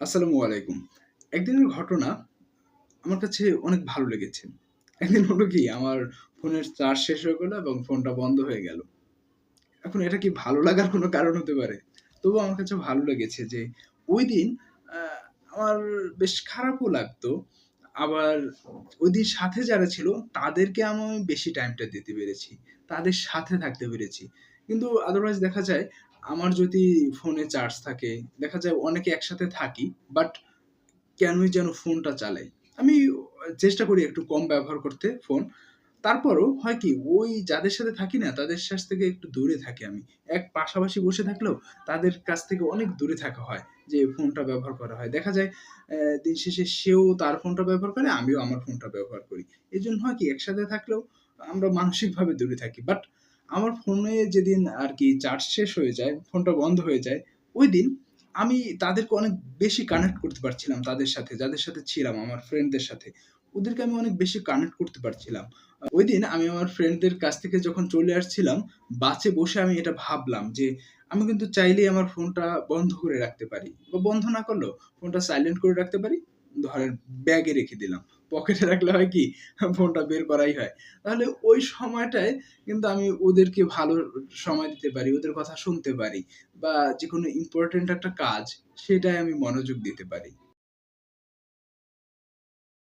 আসসালামু আলাইকুম। একদিনের ঘটনা আমার কাছে অনেক ভালো লেগেছে। একদিন হলো কি, আমার ফোনের চার্জ শেষ হয়ে গেলো এবং ফোনটা বন্ধ হয়ে গেল। এখন এটা কি ভালো লাগার কোনো কারণ হতে পারে? তবুও আমার কাছে ভালো লেগেছে যে ঐদিন আ আমার বেশ খারাপও লাগতো। আবার ওই দিন সাথে যারা ছিল, তাদেরকে আমি বেশি টাইমটা দিতে পেরেছি। তাদের সাথে থাকতে পেরেছি। কিন্তু আদারওয়াইজ দেখা যায় আমার যদি ফোনে চার্জ থাকে, দেখা যায় অনেকে একসাথে থাকি। বাট কেনই যেন ফোনটা চালাই। আমি চেষ্টা করি একটু কম ব্যবহার করতে ফোন। তারপরও হয় কি ওই যাদের সাথে থাকি না তাদের কাছ থেকে একটু দূরে থাকি আমি। এক পাশাপাশি বসে থাকলেও তাদের কাছ থেকে অনেক দূরে থাকা হয়। যে ফোনটা ব্যবহার করা হয়। দেখা যায় দিন শেষে সেও তার ফোনটা ব্যবহার করে, আমিও আমার ফোনটা ব্যবহার করি। এই জন্য হয় কি একসাথে থাকলেও আমরা মানসিকভাবে দূরে থাকি। বাট আমার ফোনে যেদিন আর কি চার্জ শেষ হয়ে যায়, ফোনটা বন্ধ হয়ে যায়, ঐদিন আমি তাদেরকে অনেক বেশি কানেক্ট করতে পারছিলাম তাদের সাথে, যাদের সাথে ছিলাম আমার ফ্রেন্ডদের সাথে। ওদেরকে আমি অনেক বেশি কানেক্ট করতে পারছিলাম। আ ঐদিন আমি আমার ফ্রেন্ডদের কাছ থেকে যখন চলে আসছিলাম, বাসে বসে আমি এটা ভাবলাম যে আমি কিন্তু চাইলেই আমার ফোনটা বন্ধ করে রাখতে পারি। বা বন্ধ না করলেও ফোনটা সাইলেন্ট করে রাখতে পারি। ধরেন ব্যাগে রেখে দিলাম। পকেটে রাখলে হয় কি ফোনটা বের করাই হয়। তাহলে ওই সময়টায় কিন্তু আমি ওদেরকে ভালো সময় দিতে পারি, ওদের কথা শুনতে পারি। বা যে কোনো ইম্পর্টেন্ট একটা কাজ সেটাই আমি মনোযোগ দিতে পারি।